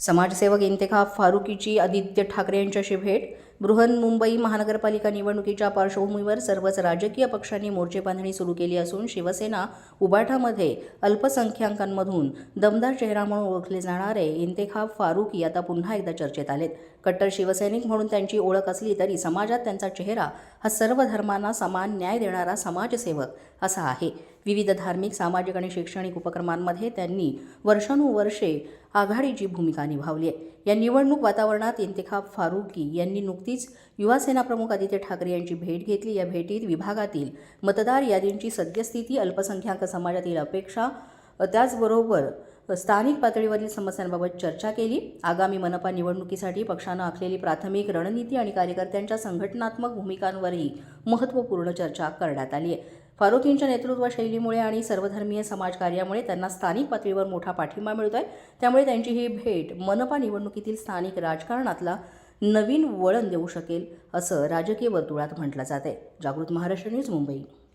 समाजसेवक इंतेखा फारुकीची आदित्य ठाकरे यांच्याशी भेट बृहन्मुंबई महानगरपालिका निवडणुकीच्या पार्श्वभूमीवर सर्वच राजकीय पक्षांनी मोर्चे बांधणी सुरू केली असून शिवसेना उबाठामध्ये अल्पसंख्याकांमधून दमदार चेहरा म्हणून ओळखले जाणारे इंतेखाब फारुकी आता पुन्हा एकदा चर्चेत आलेत. कट्टर शिवसैनिक म्हणून त्यांची ओळख असली तरी समाजात त्यांचा चेहरा हा सर्व धर्मांना समान न्याय देणारा समाजसेवक असा आहे. विविध धार्मिक सामाजिक आणि शैक्षणिक उपक्रमांमध्ये त्यांनी वर्षानुवर्षे आघाडीची भूमिका निभावली आहे. या निवडणूक वातावरणात इंतेखाब फारुकी यांनी नुकती नुकतीच युवासेना प्रमुख आदित्य ठाकरे यांची भेट घेतली. या भेटीत विभागातील मतदार यादींची सद्यस्थिती अल्पसंख्याक समाजातील अपेक्षा त्याचबरोबर स्थानिक पातळीवरील समस्यांबाबत चर्चा केली. आगामी मनपा निवडणुकीसाठी पक्षानं आखलेली प्राथमिक रणनीती आणि कार्यकर्त्यांच्या संघटनात्मक भूमिकांवरही महत्त्वपूर्ण चर्चा करण्यात आली आहे. फारुकींच्या नेतृत्व शैलीमुळे आणि सर्वधर्मीय समाजकार्यामुळे त्यांना स्थानिक पातळीवर मोठा पाठिंबा मिळतोय. त्यामुळे त्यांची ही भेट मनपा निवडणुकीतील स्थानिक राजकारणातला नवीन वळण देऊ शकेल असं राजकीय वर्तुळात म्हटलं जात आहे जागृत महाराष्ट्र न्यूज मुंबई.